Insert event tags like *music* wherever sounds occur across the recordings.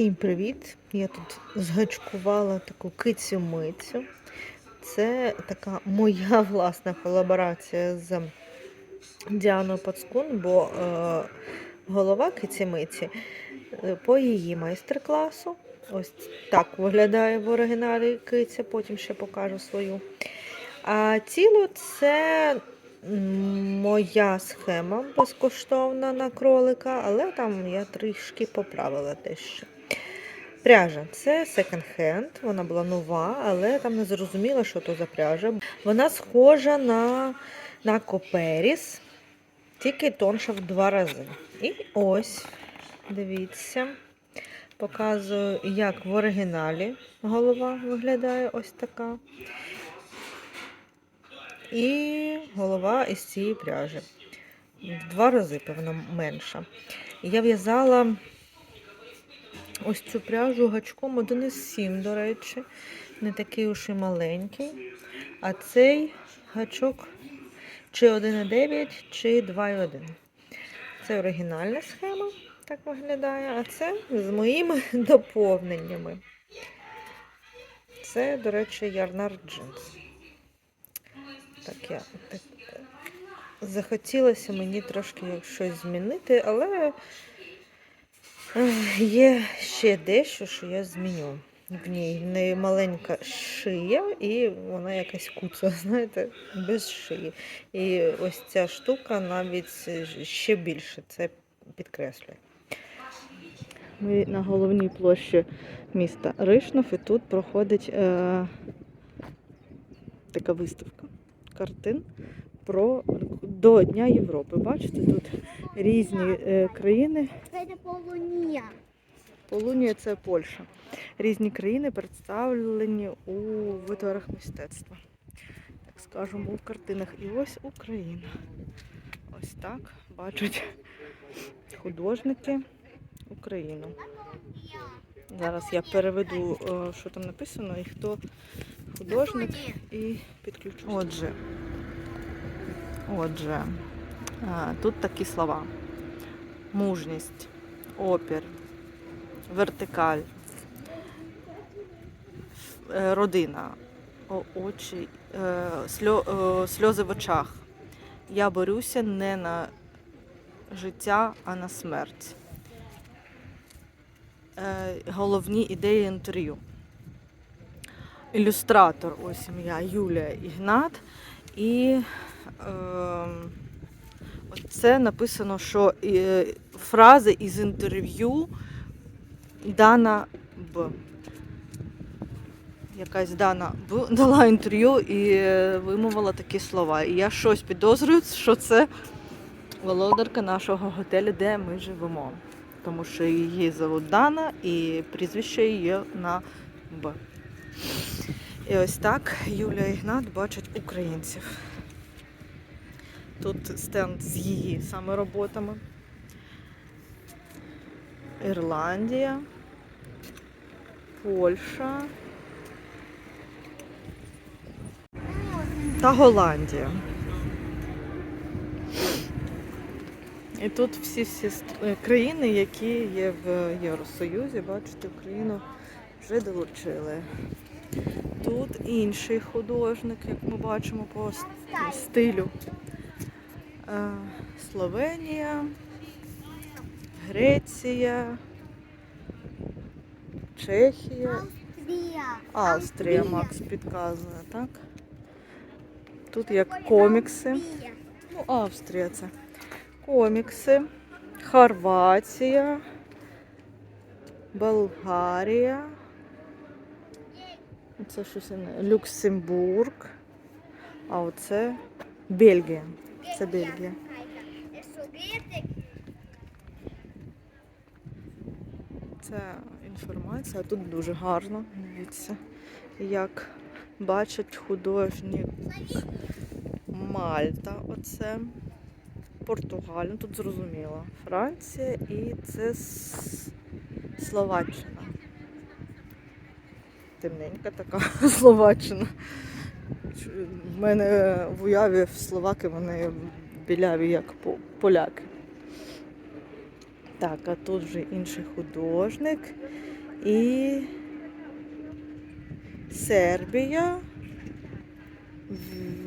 Всім привіт! Я тут згачкувала таку кицю-мицю. Це така моя *laughs* власна колаборація з Діаною Пацкун, бо е, голова киці-миці е, по її майстер-класу. Ось так виглядає в оригіналі киця, потім ще покажу свою. А тіло це моя схема безкоштовна на кролика, але там я трішки поправила дещо. Пряжа це секонд-хенд, вона була нова, але там не зрозуміло, що то за пряжа. Вона схожа на, на коперіс, тільки тонша в два рази. І ось, дивіться, показую, як в оригіналі голова виглядає ось така. І голова із цієї пряжі. В два рази, певно, менша. Я в'язала ось цю пряжу гачком 1,7, до речі. Не такий уж і маленький. А цей гачок чи 1,9, чи 2,1. Це оригінальна схема, так виглядає, а це з моїми *laughs* доповненнями. Це, до речі, Ярнар Джинс. Так, я так, захотілося мені трошки щось змінити, але є ще дещо, що я зміню. В ній не маленька шия, і вона якась куца, *laughs* знаєте, без шиї. І ось ця штука навіть ще більше це підкреслює. Ми на головній площі міста Ришнов, і тут проходить е, така виставка картин про до Дня Європи. Бачите, тут різні е, країни. Це не полунія. Полунія це Польща. Різні країни представлені у витворах мистецтва. Так скажемо, у картинах. І ось Україна. Ось так бачать художники Україну. Зараз я переведу, е, що там написано, і хто художник, і підключу. Отже, отже, тут такі слова: мужність, опір, вертикаль, е, родина, очі, е, сльо- е, сльози в очах. Я борюся не на життя, а на смерть. Е, Головні ідеї інтерв'ю. Ілюстратор, ось ім'я Юлія Ігнат. І е, це написано, що е, фрази із інтерв'ю Дана Б. Якась Дана Б дала інтерв'ю і вимовила такі слова. І я щось підозрюю, що це володарка нашого готелю, де ми живемо. Тому що її зовут Дана і прізвище її на Б. І ось так Юлія Ігнат бачить українців. Тут стенд з її саме роботами. Ірландія, Польща та Голландія. І тут всі всі країни, які є в Євросоюзі, бачите, Україну вже долучили. Тут інший художник, як ми бачимо по стилю. Е, Словенія, Греція, Чехія, Австрія. Австрія, Макс підказує, так? Тут як комікси. Ну, Австрія це. Комікси, Хорватія, Болгарія. Це щось Люксембург. А оце Бельгія. Це Бельгія. Це інформація. Тут дуже гарно. Дивіться, як бачать художник Мальта. Оце. Португалія, тут зрозуміло. Франція і це Словаччина. Темненька така *laughs* Словаччина. В мене в уяві словаки вони біляві, як поляки. Так, а тут вже інший художник. і Сербія,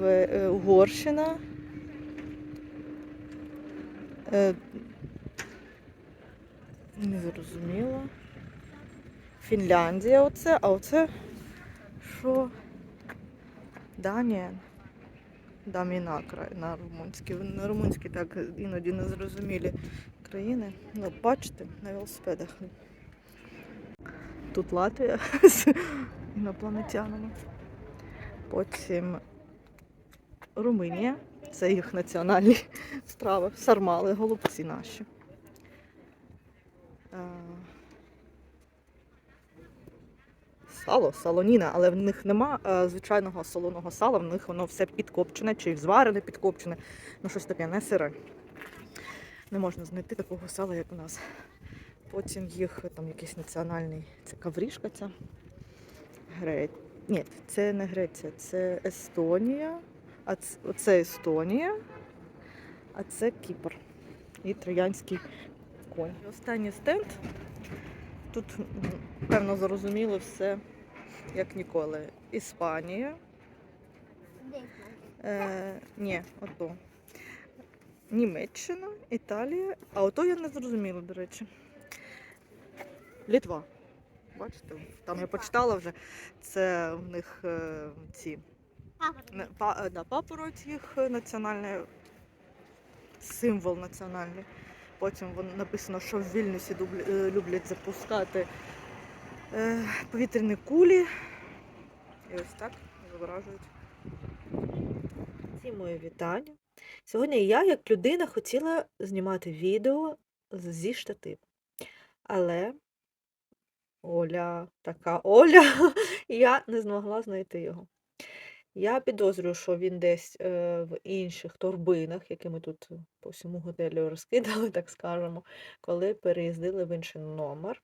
е, Угорщина. Е, не зрозуміло. Фінляндія оце, а оце що? Данія. Даміна на румунській. На румунській так іноді незрозумілі країни. Ну, бачите, на велосипедах. Тут Латвія *laughs* з інопланетянами. Потім Румунія. Це їх національні *laughs* страви. Сармали, голубці наші. Сало, салоніна, але в них нема е, звичайного солоного сала, в них воно все підкопчене чи зварене підкопчене. Ну щось таке, не сире. Не можна знайти такого сала, як у нас. Потім їх там якийсь національний, це каврішка ця. Гре... Ні, це не Греція, це Естонія. А це, оце Естонія, а це Кіпр. І троянський конь. І Останній стенд. Тут, певно, зрозуміло все, як ніколи. Іспанія. Е, ні, ото. Німеччина, Італія. А ото я не зрозуміла, до речі. Літва. Бачите, там я почитала вже. Це в них е, ці па, е, да, папороть їх національний символ національний. Потім вон написано, що в Вільнюсі е, люблять запускати повітряні кулі. І ось так зображують. Всі мої вітання. Сьогодні я, як людина, хотіла знімати відео зі штативу. Але Оля, така Оля, *laughs* я не змогла знайти його. Я підозрюю, що він десь е, в інших торбинах, які ми тут по всьому готелю розкидали, *laughs* так скажемо, коли переїздили в інший номер.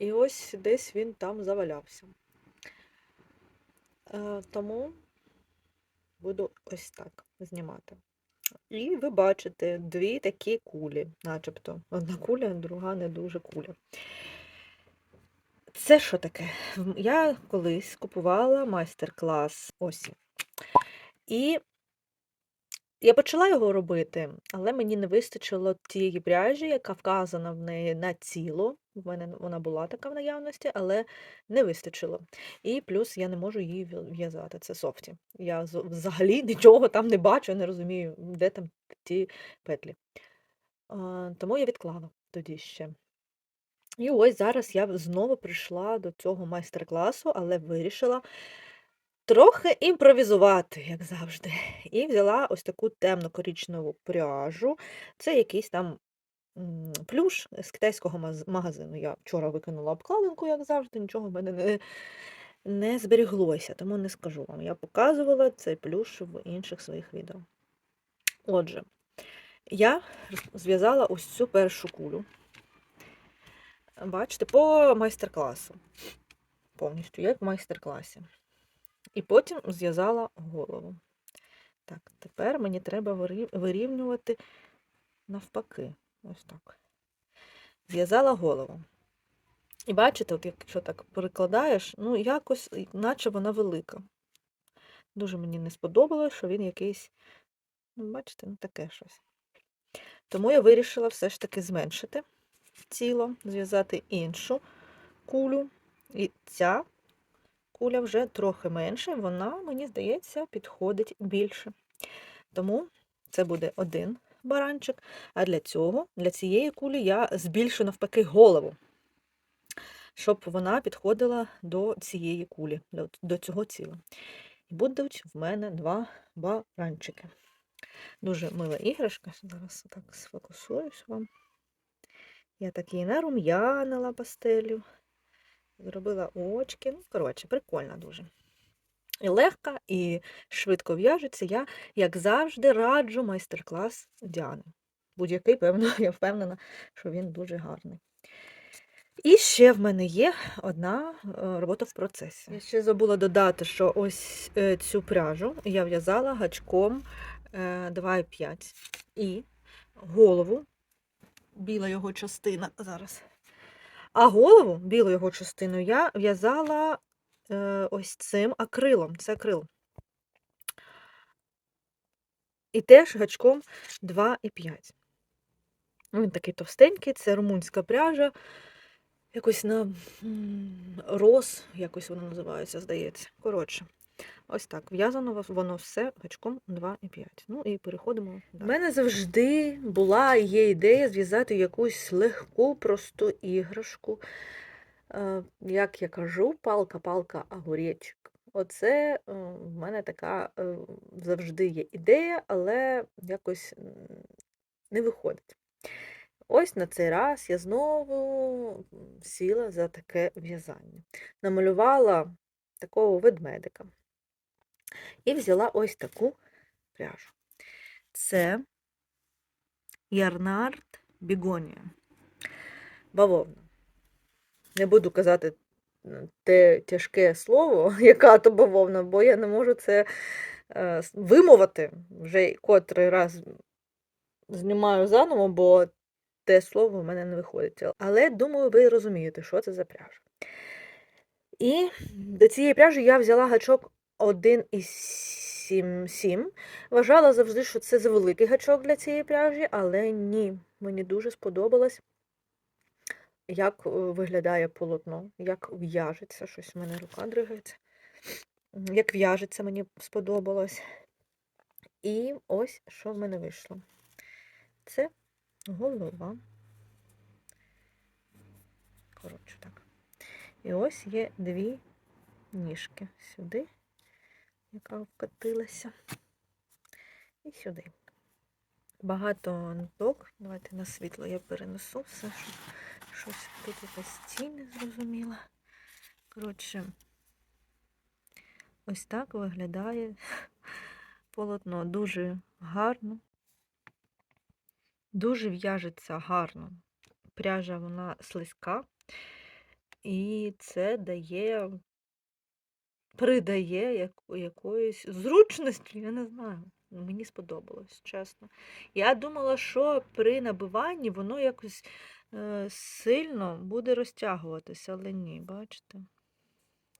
І ось десь він там завалявся. Е, тому буду ось так знімати. І ви бачите дві такі кулі, начебто. Одна куля, друга не дуже куля. Це що таке? Я колись купувала майстер-клас ось. І я почала його робити, але мені не вистачило тієї пряжі, яка вказана в неї на тіло. В мене вона була така в наявності, але не вистачило. І плюс я не можу її в'я- в'язати. Це софті. Я взагалі *laughs* нічого там не бачу, не розумію, де там ті петлі. Тому я відклала тоді ще. І ось зараз я знову прийшла до цього майстер-класу, але вирішила трохи імпровізувати, як завжди. І взяла ось таку темно-коричневу пряжу. Це якийсь там плюш з китайського магазину. Я вчора викинула обкладинку, як завжди, нічого в мене не, не зберіглося, тому не скажу вам. Я показувала цей плюш в інших своїх відео. Отже, я зв'язала ось цю першу кулю. Бачите, по майстер-класу. Повністю, як в майстер-класі. І потім зв'язала голову. Так, тепер мені треба вирівнювати навпаки. Ось так. Зв'язала голову. І бачите, от якщо так перекладаєш, ну якось, наче вона велика. Дуже мені не сподобалось, що він якийсь, ну, бачите, ну таке щось. Тому я вирішила все ж таки зменшити тіло, зв'язати іншу кулю. І ця куля вже трохи менше, вона, мені здається, підходить більше. Тому це буде один баранчик. А для цього, для цієї кулі я збільшу навпаки голову, щоб вона підходила до цієї кулі, до, цього тіла. І будуть в мене два баранчики. Дуже мила іграшка. Зараз так сфокусуюсь вам. Я так її нарум'янила пастелю. Зробила очки. Ну, коротше, прикольно дуже. І легка, і швидко в'яжеться. Я, як завжди, раджу майстер-клас Діани. Будь-який, певно, *laughs* я впевнена, що він дуже гарний. І ще в мене є одна е, робота в процесі. Я ще забула додати, що ось е, цю пряжу я в'язала гачком е, 2,5 і голову, біла його частина зараз А голову, білу його частину, я в'язала е, ось цим акрилом. Це акрил. І теж гачком 2,5. Ну, Він такий товстенький, це румунська пряжа. Якось на роз, якось воно називається, здається. Коротше, ось так. В'язано воно все гачком 2,5. Ну і переходимо. У мене завжди була і є ідея зв'язати якусь легку, просту іграшку. Е, Як я кажу, палка-палка огуречик. Оце е, в мене така е, завжди є ідея, але якось не виходить. Ось на цей раз я знову сіла за таке в'язання. Намалювала такого ведмедика і взяла ось таку пряжу. Це Ярнард Бігонія. Бавовна. Не буду казати те тяжке слово, *laughs* яка то бавовна, бо я не можу це е, вимовити. Вже котрий раз знімаю заново, бо те слово в мене не виходить. Але думаю, ви розумієте, що це за пряжа. І до цієї пряжі я взяла гачок 1,7. Вважала завжди, що це завеликий гачок для цієї пряжі, але ні. Мені дуже сподобалось, як е, виглядає полотно, як в'яжеться. Щось в мене рука дригається. Як в'яжеться, мені сподобалось. І ось що в мене вийшло. Це голова. Коротше так. І ось є дві ніжки сюди, яка вкотилася. І сюди. Багато ниток. Давайте на світло я перенесу все, щось тут якась тінь не зрозуміла. Коротше, ось так виглядає *laughs* полотно. Дуже гарно. Дуже в'яжеться гарно. Пряжа вона слизька, і це дає, придає якоїсь зручності, я не знаю. Мені сподобалось, чесно. Я думала, що при набиванні воно якось сильно буде розтягуватися, але ні, бачите,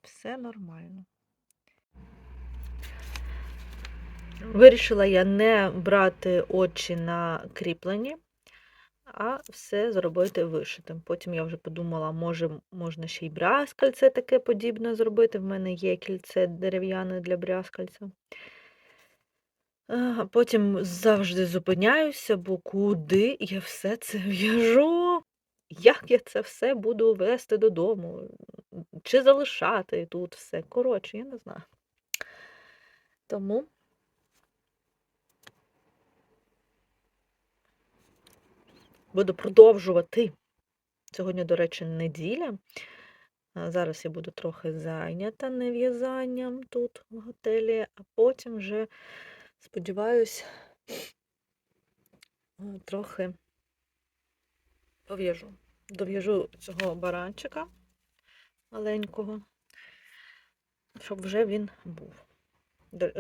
все нормально. Вирішила я не брати очі на кріплені, а все зробити вишитим. Потім я вже подумала, може, можна ще й брязкальце таке подібне зробити. В мене є кільце дерев'яне для брязкальця. Потім завжди зупиняюся, бо куди я все це в'яжу? Як я це все буду вести додому? Чи залишати тут все? Коротше, я не знаю. Тому буду продовжувати. Сьогодні, до речі, неділя. Зараз я буду трохи зайнята не в'язанням тут в готелі, а потім вже, сподіваюсь, е, трохи пов'яжу. Дов'яжу цього баранчика маленького, щоб вже він був.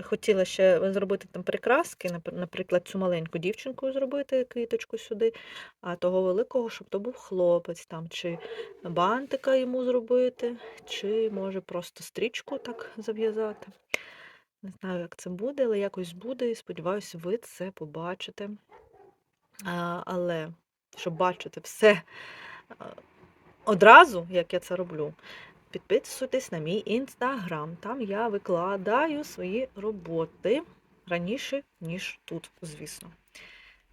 Хотіла ще зробити там прикраски, наприклад, цю маленьку дівчинку зробити, квіточку сюди, а того великого, щоб то був хлопець, там, чи бантика йому зробити, чи може просто стрічку так зав'язати. Не знаю, як це буде, але якось буде, і сподіваюся, ви це побачите. А, але щоб бачити все одразу, як я це роблю, підписуйтесь на мій інстаграм. Там я викладаю свої роботи раніше, ніж тут, звісно.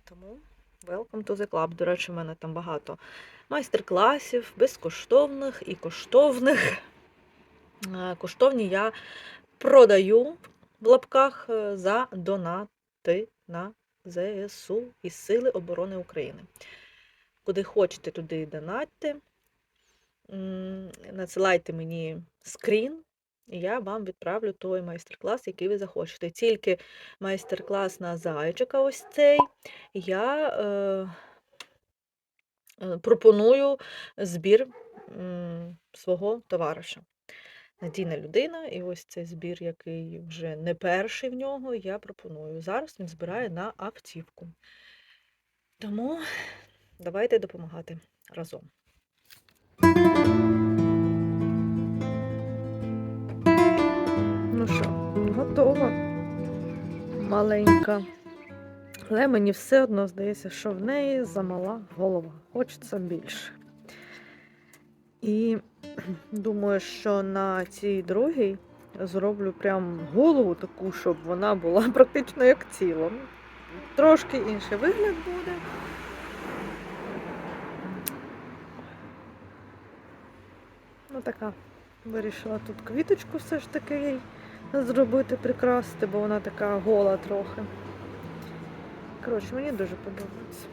Тому welcome to the club. До речі, в мене там багато майстер-класів, безкоштовних і коштовних. Е, Коштовні я продаю в лапках е, за донати на ЗСУ і Сили оборони України. Куди хочете, туди і донатьте. Надсилайте мені скрін, і я вам відправлю той майстер-клас, який ви захочете. Тільки майстер-клас на зайчика, ось цей, я е, е, пропоную збір свого товариша. Надійна людина, і ось цей збір, який вже не перший в нього, я пропоную. Зараз він збирає на автівку. Тому давайте допомагати разом. Ну що, готова. Маленька. Але мені все одно здається, що в неї замала голова. Хочеться більше. І думаю, що на цій другій зроблю прям голову таку, щоб вона була *laughs* практично як тіло. Трошки інший вигляд буде. Ну така. Вирішила тут квіточку все ж таки їй зробити, прикрасити, бо вона така гола трохи. Коротше, мені дуже подобається.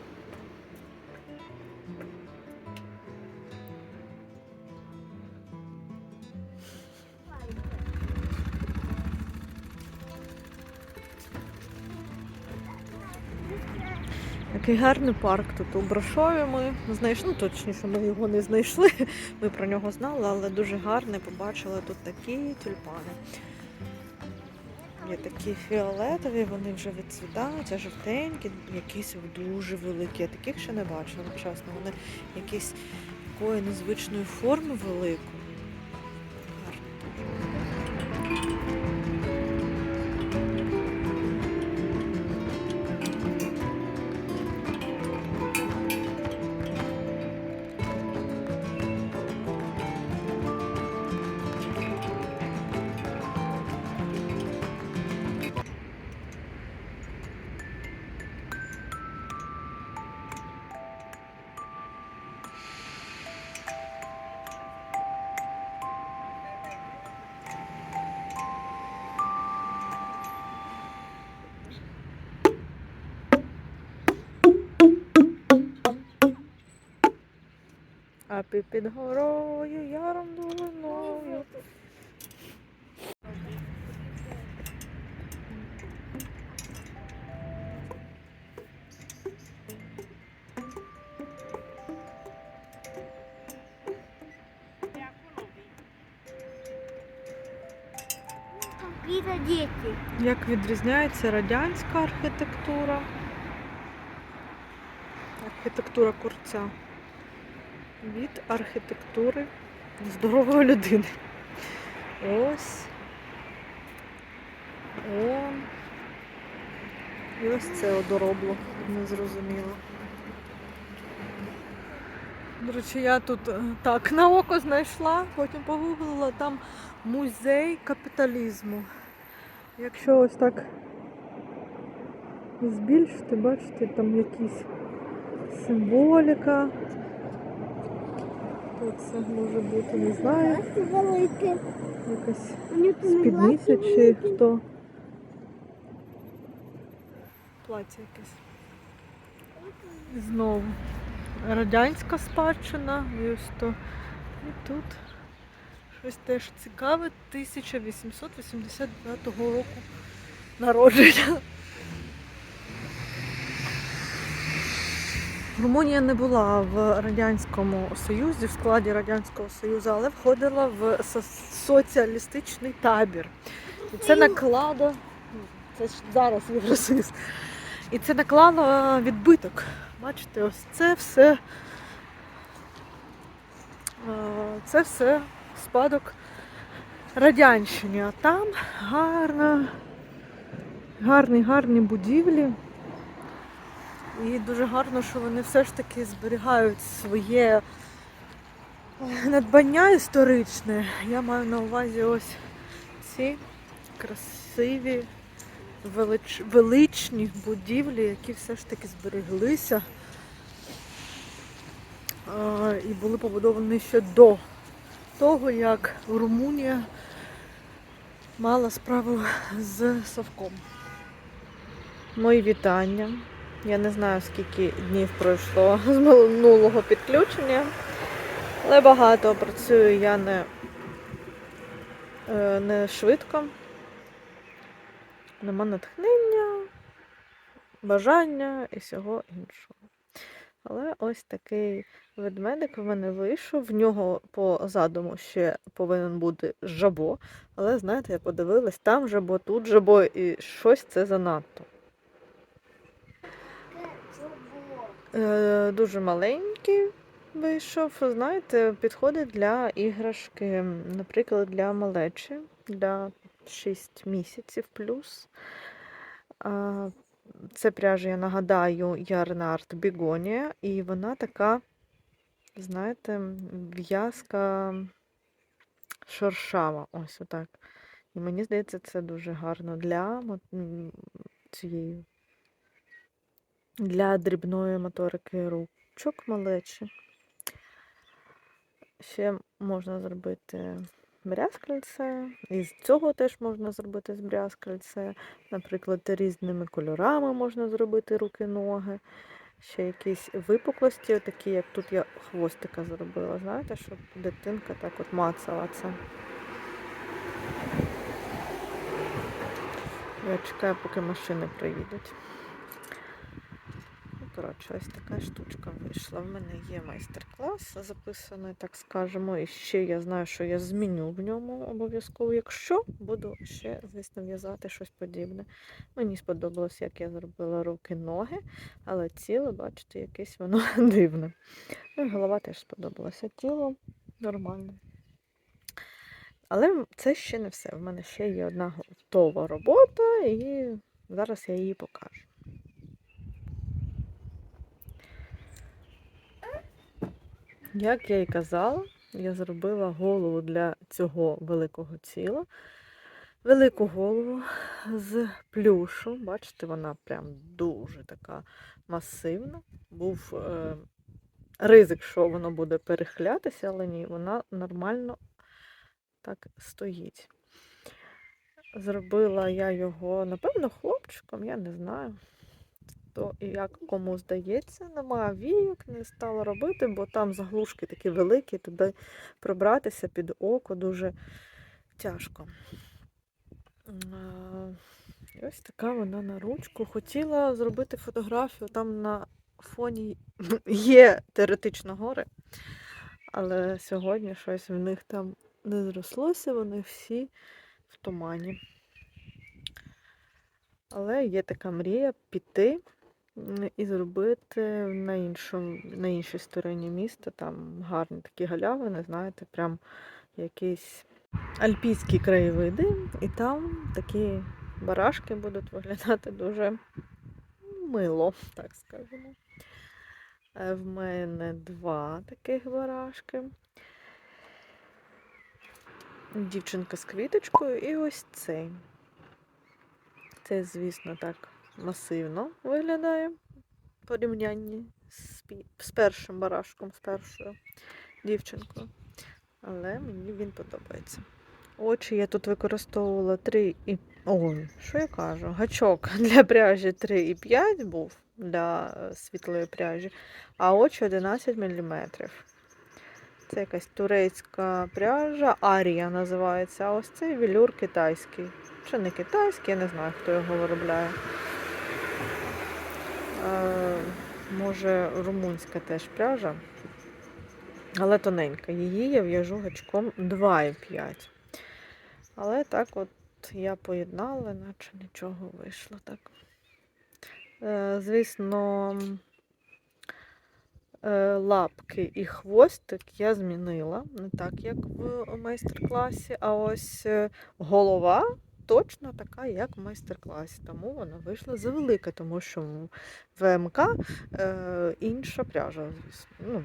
Який гарний парк тут у Брошові ми знайшли, ну точніше, ми його не знайшли, *laughs* ми про нього знали, але дуже гарний, побачили тут такі тюльпани. Є такі фіолетові, вони вже відцвітають, а жовтенькі, якісь дуже великі. Я таких ще не бачила, чесно. Вони якісь такої незвичної форми великої. Під горою яром долиною. Як відрізняється радянська архітектура? Архітектура курця від архітектури здорової людини. Ось. О. І ось це одоробло, незрозуміло. До речі, я тут е, так на око знайшла, потім погуглила там музей капіталізму. Якщо ось так збільшити, бачите, там якісь символіка. Що це може бути, не знаю. Якась спідниця чи хто. Плаття якесь. Знову радянська спадщина. І ось то. І тут щось теж цікаве 1885 року народження. Румунія не була в Радянському Союзі, в складі Радянського Союзу, але входила в со- соціалістичний табір. І це наклало, це ж зараз Євросоюз. І це наклало відбиток. Бачите, ось це все. е, Це все спадок радянщини. А там гарно, гарні, гарні будівлі. І дуже гарно, що вони все ж таки зберігають своє е, надбання історичне. Я маю на увазі ось ці красиві, велич... величні будівлі, які все ж таки збереглися е, і були побудовані ще до того, як Румунія мала справу з Совком. Мої вітання. Я не знаю, скільки днів пройшло *laughs* з минулого підключення, але багато працюю я не, е, не швидко. Нема натхнення, бажання і всього іншого. Але ось такий ведмедик в мене вийшов. В нього по задуму ще повинен бути жабо. Але знаєте, я подивилась, там жабо, тут жабо, і щось це занадто. Е, дуже маленький, вийшов, знаєте, підходить для іграшки, наприклад, для малечі, для 6 місяців плюс. Це пряжа, я нагадаю, Ярнард Бігонія, і вона така, знаєте, в'язка шершава. Ось отак. І мені здається, це дуже гарно для цієї для дрібної моторики ручок малечі. Ще можна зробити брязкальце. І з цього теж можна зробити брязкальце. Наприклад, різними кольорами можна зробити руки-ноги. Ще якісь випуклості, такі, як тут я хвостика зробила, знаєте, щоб дитинка так от мацала це. Я чекаю, поки машини приїдуть. Коротше, ось така штучка вийшла. В мене є майстер-клас записаний, так скажемо. І ще я знаю, що я зміню в ньому обов'язково. Якщо буду ще, звісно, в'язати щось подібне. Мені сподобалось, як я зробила руки-ноги, але тіло, бачите, якесь воно *laughs* дивне. Ну, голова теж сподобалася. Тіло нормальне. Але це ще не все. В мене ще є одна готова робота, і зараз я її покажу. Як я і казала, я зробила голову для цього великого тіла. Велику голову з плюшу. Бачите, вона прям дуже така масивна. Був е, ризик, що воно буде перехлятися, але ні, вона нормально так стоїть. Зробила я його, напевно, хлопчиком, я не знаю. То і як кому здається, немає війок, не стала робити, бо там заглушки такі великі, туди пробратися під око дуже тяжко. І ось така вона на ручку. Хотіла зробити фотографію, там на фоні *laughs* є теоретично гори, але сьогодні щось в них там не зрослося, вони всі в тумані. Але є така мрія піти і зробити на, іншому, на іншій стороні міста. Там гарні такі галявини, знаєте, прям якісь альпійські краєвиди, і там такі барашки будуть виглядати дуже мило, так скажемо. Е, В мене два таких барашки. Дівчинка з квіточкою і ось цей. Це, звісно, так масивно виглядає в порівнянні з, з першим барашком, з першою дівчинкою. Але мені він подобається. Очі я тут використовувала 3 і. Ой, що я кажу? Гачок *laughs* для пряжі 3,5 був для е, світлої пряжі, а очі 11 мм. Це якась турецька пряжа, Арія називається. А ось цей велюр китайський. Чи не китайський, я не знаю, хто його виробляє. Е, може, румунська теж пряжа, але тоненька. Її я в'яжу гачком 2,5. Але так от я поєднала, наче нічого вийшло так. Е, звісно, е, лапки і хвостик я змінила, не так, як в майстер-класі, а ось голова точно така, як в майстер-класі. Тому вона вийшла завелика, тому що в- в МК е, інша пряжа, звісно. Ну,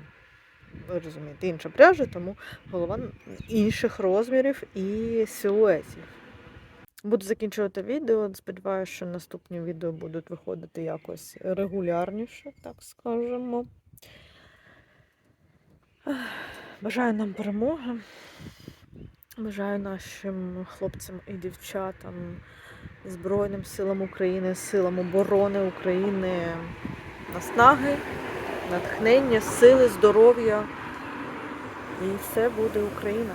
ви розумієте, інша пряжа, тому голова інших розмірів і силуетів. Буду закінчувати відео. Сподіваюся, що наступні відео будуть виходити якось регулярніше, так скажемо. Бажаю нам перемоги. Бажаю нашим хлопцям і дівчатам, Збройним силам України, силам оборони України наснаги, натхнення, сили, здоров'я. І все буде Україна.